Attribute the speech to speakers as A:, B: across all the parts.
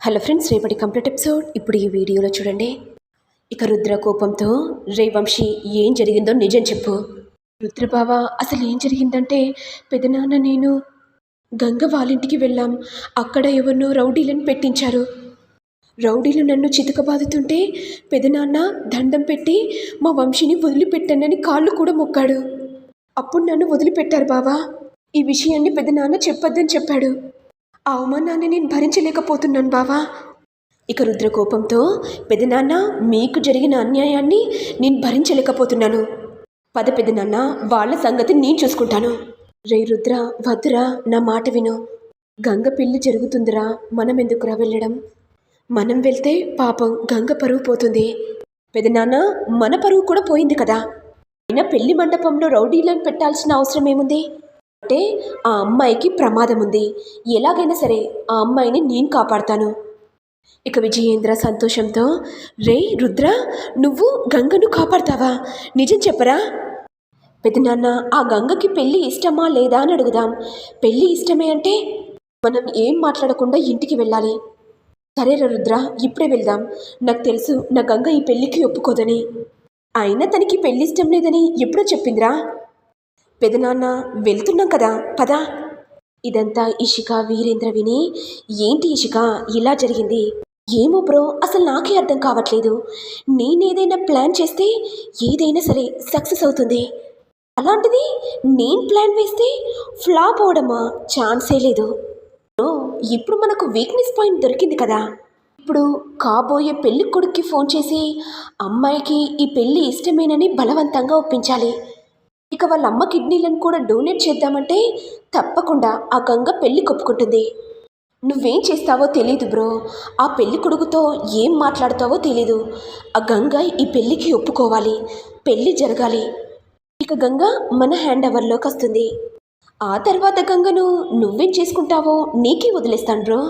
A: Hello friends రేపటి complete episode. ఇప్పుడు ఈ వీడియోలో చూడండి. ఇక రుద్ర కోపంతో రే వంశీ ఏం జరిగిందో నిజం చెప్పు. రుద్రబావ అసలు ఏం జరిగిందంటే పెదనాన్న నేను గంగ వాళ్ళింటికి వెళ్ళాం. అక్కడ ఎవరినో రౌడీలను పెట్టించారు. రౌడీలు నన్ను చితకబాదుతుంటే పెదనాన్న దండం పెట్టి మా వంశీని వదిలిపెట్టానని కాళ్ళు కూడా మొక్కాడు. అప్పుడు నన్ను వదిలిపెట్టారు బావా. ఈ విషయాన్ని పెదనాన్న చెప్పొద్దని చెప్పాడు. ఆ అవమానాన్ని నేను భరించలేకపోతున్నాను బావా. ఇక రుద్ర కోపంతో పెదనాన్న మీకు జరిగిన అన్యాయాన్ని నేను భరించలేకపోతున్నాను. పద పెదనాన్న వాళ్ళ సంగతి నేను చూసుకుంటాను. రే రుద్ర వద్దురా నా మాట విను. గంగ పెళ్ళి జరుగుతుందిరా మనం ఎందుకురా వెళ్ళడం? మనం వెళ్తే పాపం గంగ పరువు పోతుంది. పెదనాన్న మన పరువు కూడా పోయింది కదా. అయినా పెళ్ళి మండపంలో రౌడీలను పెట్టాల్సిన అవసరం ఏముంది? అంటే ఆ అమ్మాయికి ప్రమాదం ఉంది ఎలాగైనా సరే ఆ అమ్మాయిని నేను కాపాడతాను. ఇక విజయేంద్ర సంతోషంతో రే రుద్ర నువ్వు గంగను కాపాడతావా? నిజం చెప్పరా? పెదనాన్న ఆ గంగకి పెళ్ళి ఇష్టమా లేదా అని అడుగుదాం. పెళ్ళి ఇష్టమే అంటే మనం ఏం మాట్లాడకుండా ఇంటికి వెళ్ళాలి. సరేరా రుద్ర ఇప్పుడే వెళ్దాం. నాకు తెలుసు నా గంగ ఈ పెళ్ళికి ఒప్పుకోదని. అయినా తనకి పెళ్ళి ఇష్టం లేదని ఎప్పుడో చెప్పిందిరా. పెదనాన్న వెళ్తున్నాం కదా పదా. ఇదంతా ఇషిక వీరేంద్ర విని ఏంటి ఇషిక ఇలా జరిగింది? ఏమో బ్రో అసలు నాకే అర్థం కావట్లేదు. నేనేదైనా ప్లాన్ చేస్తే ఏదైనా సరే సక్సెస్ అవుతుంది. అలాంటిది నేను ప్లాన్ వేస్తే ఫ్లాప్ అవడమా? ఛాన్సే లేదు. బ్రో ఇప్పుడు మనకు వీక్నెస్ పాయింట్ దొరికింది కదా. ఇప్పుడు కాబోయే పెళ్ళి కొడుక్కి ఫోన్ చేసి అమ్మాయికి ఈ పెళ్ళి ఇష్టమేనని బలవంతంగా ఒప్పించాలి. ఇక వాళ్ళ అమ్మ కిడ్నీలను కూడా డొనేట్ చేద్దామంటే తప్పకుండా ఆ గంగ పెళ్ళి కొప్పుకుంటుంది. నువ్వేం చేస్తావో తెలీదు బ్రో. ఆ పెళ్ళి కొడుకుతో ఏం మాట్లాడతావో తెలీదు. ఆ గంగ ఈ పెళ్ళికి ఒప్పుకోవాలి. పెళ్ళి జరగాలి. ఇక గంగ మన హ్యాండ్ ఓవర్లోకి వస్తుంది. ఆ తర్వాత గంగను నువ్వేం చేసుకుంటావో నీకే వదిలేస్తాను బ్రో.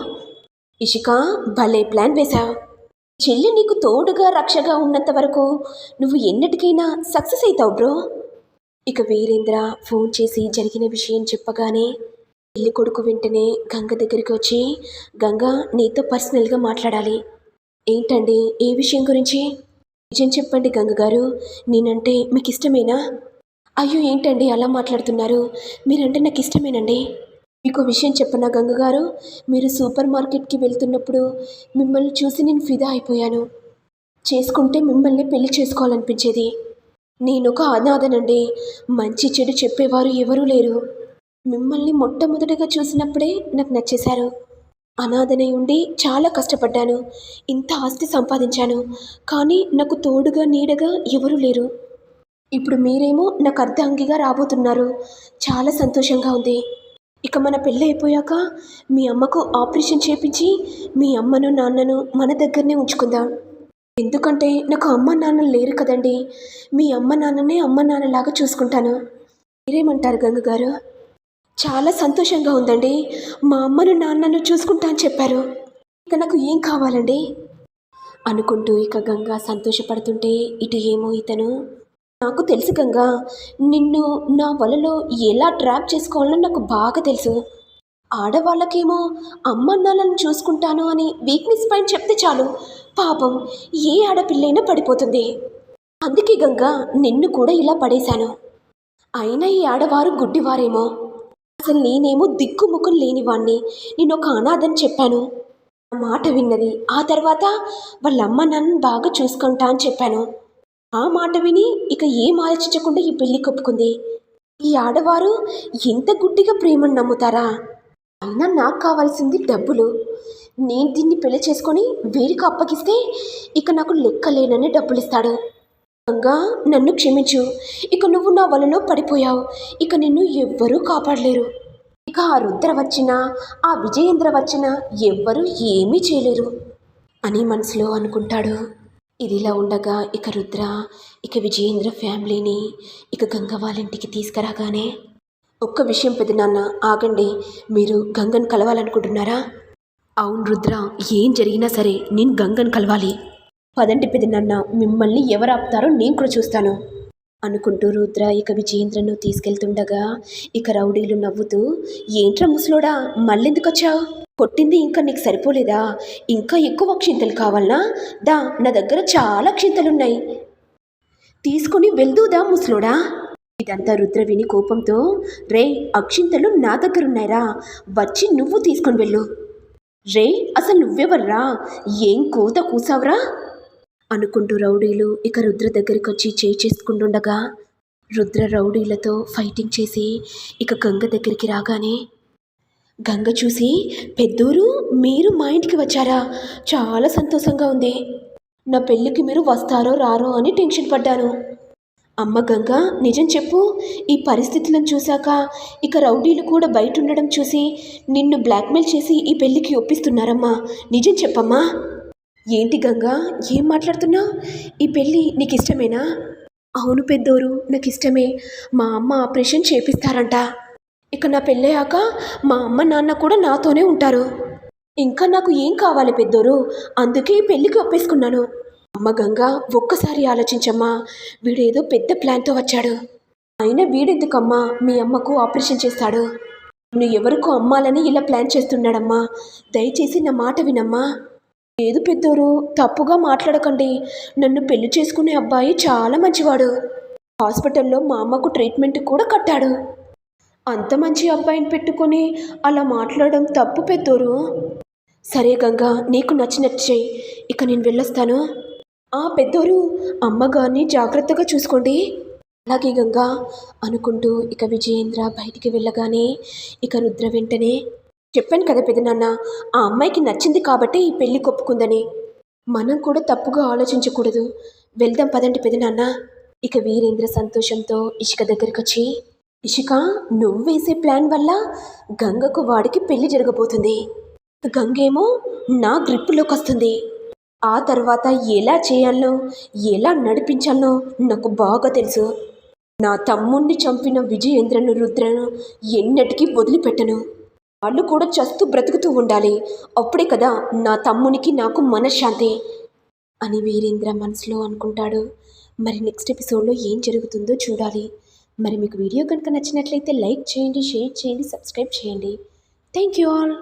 A: ఇషిక భలే ప్లాన్ వేశావు. చెల్లి నీకు తోడుగా రక్షగా ఉన్నంత వరకు నువ్వు ఎన్నటికైనా సక్సెస్ అవుతావు బ్రో. ఇక వీరేంద్ర ఫోన్ చేసి జరిగిన విషయం చెప్పగానే పెళ్ళి కొడుకు వెంటనే గంగ దగ్గరికి వచ్చి గంగ నీతో పర్సనల్గా మాట్లాడాలి. ఏంటండి? ఏ విషయం గురించి? నిజం చెప్పండి గంగ గారు. నేనంటే మీకు ఇష్టమేనా అయ్యో ఏంటండి అలా మాట్లాడుతున్నారు? మీరంటే నాకు ఇష్టమేనండి మీకు విషయం చెప్పనా గంగ గారు? మీరు సూపర్ మార్కెట్కి వెళ్తున్నప్పుడు మిమ్మల్ని చూసి నేను ఫిదా అయిపోయాను. చేసుకుంటే మిమ్మల్ని పెళ్ళి చేసుకోవాలనిపించేది. నేను ఒక అనాథనండి మంచి చెడు చెప్పేవారు ఎవరూ లేరు. మిమ్మల్ని మొట్టమొదటిగా చూసినప్పుడే నాకు నచ్చేశారు. అనాథనై ఉండి చాలా కష్టపడ్డాను. ఇంత ఆస్తి సంపాదించాను. కానీ నాకు తోడుగా నీడగా ఎవరూ లేరు. ఇప్పుడు మీరేమో నాకు అర్ధాంగిగా రాబోతున్నారు. చాలా సంతోషంగా ఉంది. ఇక మన పెళ్ళి అయిపోయాక మీ అమ్మకు ఆపరేషన్ చేపించి మీ అమ్మను నాన్నను మన దగ్గరనే ఉంచుకుందాం. ఎందుకంటే నాకు అమ్మ నాన్న లేరు కదండి. మీ అమ్మ నాన్ననే అమ్మ నాన్నలాగా చూసుకుంటాను. మీరేమంటారు గంగ గారు? చాలా సంతోషంగా ఉందండి. మా అమ్మను నాన్నను చూసుకుంటా అని చెప్పారు. ఇక నాకు ఏం కావాలండి? అనుకుంటూ ఇక గంగ సంతోషపడుతుంటే ఇటు ఏమో ఇతను. నాకు తెలుసు గంగా నిన్ను నా వలలో ఎలా ట్రాప్ చేసుకోవాలో నాకు బాగా తెలుసు. ఆడవాళ్ళకేమో అమ్మ నాన్నలను చూసుకుంటాను అని వీక్నెస్ పాయింట్ చెప్తే చాలు. పాపం ఏ ఆడపిల్లైనా పడిపోతుంది. అందుకే గంగా నిన్ను కూడా ఇలా పడేశాను. అయినా ఈ ఆడవారు గుడ్డివారేమో. అసలు నేనేమో దిక్కుముఖం లేనివాణ్ణి. నేను ఒక అనాథని చెప్పాను. ఆ మాట విన్నది. ఆ తర్వాత వాళ్ళమ్మ నన్ను బాగా చూసుకుంటా అని చెప్పాను. ఆ మాట విని ఇక ఏం ఆలోచించకుండా ఈ పెళ్ళి కొప్పుకుంది. ఈ ఆడవారు ఎంత గుడ్డిగా ప్రేమను నమ్ముతారా? అయినా నాకు కావాల్సింది డబ్బులు. నేను దీన్ని పెళ్ళి చేసుకొని వీరికి అప్పగిస్తే ఇక నాకు లెక్కలేనని డబ్బులు ఇస్తాడు గంగా నన్ను క్షమించు. ఇక నువ్వు నా వలలో పడిపోయావు. ఇక నిన్ను ఎవ్వరూ కాపాడలేరు. ఇక ఆ రుద్ర వచ్చినా ఆ విజయేంద్ర వచ్చినా ఎవ్వరూ ఏమీ చేయలేరు అని మనసులో అనుకుంటాడు. ఇదిలా ఉండగా ఇక రుద్ర ఇక విజయేంద్ర ఫ్యామిలీని ఇక గంగ వాళ్ళ ఇంటికి తీసుకురాగానే ఒక్క విషయం పెద్దనాన్న ఆగండి. మీరు గంగను కలవాలనుకుంటున్నారా? అవును రుద్ర ఏం జరిగినా సరే నేను గంగను కలవాలి. పదంటి పెదనన్న మిమ్మల్ని ఎవరు ఆపుతారో నేను కూడా చూస్తాను. అనుకుంటూ రుద్ర ఇక విజయేంద్రను తీసుకెళ్తుండగా ఇక రౌడీలు నవ్వుతూ ఏంట్రా ముసలోడా మళ్ళెందుకు వచ్చావు కొట్టింది ఇంకా నీకు సరిపోలేదా? ఇంకా ఎక్కువ అక్షింతలు కావాలనా? దా నా దగ్గర చాలా క్షింతలున్నాయి తీసుకొని వెళ్దూదా ముసలోడా? ఇదంతా రుద్ర విని కోపంతో రే అక్షింతలు నా దగ్గరున్నాయిరా వచ్చి నువ్వు తీసుకొని వెళ్ళు. రే అసలు నువ్వెవర్రా? ఏం కూత కూసావురా? అనుకుంటూ రౌడీలు ఇక రుద్ర దగ్గరికి వచ్చి చేయి చేసుకుంటుండగా రుద్ర రౌడీలతో ఫైటింగ్ చేసి ఇక గంగ దగ్గరికి రాగానే గంగ చూసి పెద్దూరు మీరు మా ఇంటికి వచ్చారా? చాలా సంతోషంగా ఉంది. నా పెళ్ళికి మీరు వస్తారో రారో అని టెన్షన్ పడ్డాను. అమ్మ గంగ నిజం చెప్పు. ఈ పరిస్థితులను చూశాక ఇక రౌడీలు కూడా బయట ఉండడం చూసి నిన్ను బ్లాక్మెయిల్ చేసి ఈ పెళ్ళికి ఒప్పిస్తున్నారమ్మా. నిజం చెప్పమ్మా. ఏంటి గంగా ఏం మాట్లాడుతున్నావు ఈ పెళ్ళి నీకు ఇష్టమేనా అవును పెద్దోరు నాకు ఇష్టమే మా అమ్మ ఆపరేషన్ చేపిస్తారంట. ఇక నా పెళ్ళయ్యాక మా అమ్మ నాన్న కూడా నాతోనే ఉంటారు. ఇంకా నాకు ఏం కావాలి పెద్దోరు? అందుకే ఈ పెళ్ళికి ఒప్పేసుకున్నాను. అమ్మ గంగా ఒక్కసారి ఆలోచించమ్మా. వీడేదో పెద్ద ప్లాన్తో వచ్చాడు. అయినా వీడెందుకమ్మా? మీ అమ్మకు ఆపరేషన్ చేస్తాడు. నువ్వు ఎవరికో అమ్మాలని ఇలా ప్లాన్ చేస్తున్నాడమ్మా. దయచేసి నా మాట వినమ్మా. లేదు పెద్దోరు? తప్పుగా మాట్లాడకండి. నన్ను పెళ్ళి చేసుకునే అబ్బాయి చాలా మంచివాడు. హాస్పిటల్లో మా అమ్మకు ట్రీట్మెంట్ కూడా కట్టాడు. అంత మంచి అబ్బాయిని పెట్టుకొని అలా మాట్లాడడం తప్పు పెద్దోరు. సరే గంగా నీకు నచ్చినట్టు చెయ్యి. ఇక నేను వెళ్ళొస్తాను. ఆ పెద్దోరు అమ్మగారిని జాగ్రత్తగా చూసుకోండి. అలాగే గంగా అనుకుంటూ ఇక విజయేంద్ర బయటికి వెళ్ళగానే ఇక రుద్ర వెంటనే చెప్పాను కదా పెదనాన్న ఆ అమ్మాయికి నచ్చింది కాబట్టి ఈ పెళ్ళి కొప్పుకుందని. మనం కూడా తప్పుగా ఆలోచించకూడదు. వెళ్దాం పదండి పెదనాన్న. ఇక వీరేంద్ర సంతోషంతో ఇషిక దగ్గరికి వచ్చి ఇషిక నువ్వు వేసే ప్లాన్ వల్ల గంగకు వాడికి పెళ్ళి జరగబోతుంది. గంగేమో నా గ్రిప్పులోకి వస్తుంది ఆ తర్వాత ఎలా చేయాలో ఎలా నడిపించాలో నాకు బాగా తెలుసు. నా తమ్ముణ్ణి చంపిన విజయేంద్రను రుద్రను ఎన్నటికీ వదిలిపెట్టను. వాళ్ళు కూడా చస్తూ బ్రతుకుతూ ఉండాలి. అప్పుడే కదా నా తమ్మునికి నాకు మనశ్శాంతి అని వీరేంద్ర మనసులో అనుకుంటాడు. మరి నెక్స్ట్ ఎపిసోడ్లో ఏం జరుగుతుందో చూడాలి. మరి మీకు వీడియో కనుక నచ్చినట్లయితే లైక్ చేయండి షేర్ చేయండి సబ్స్క్రైబ్ చేయండి. Thank you all.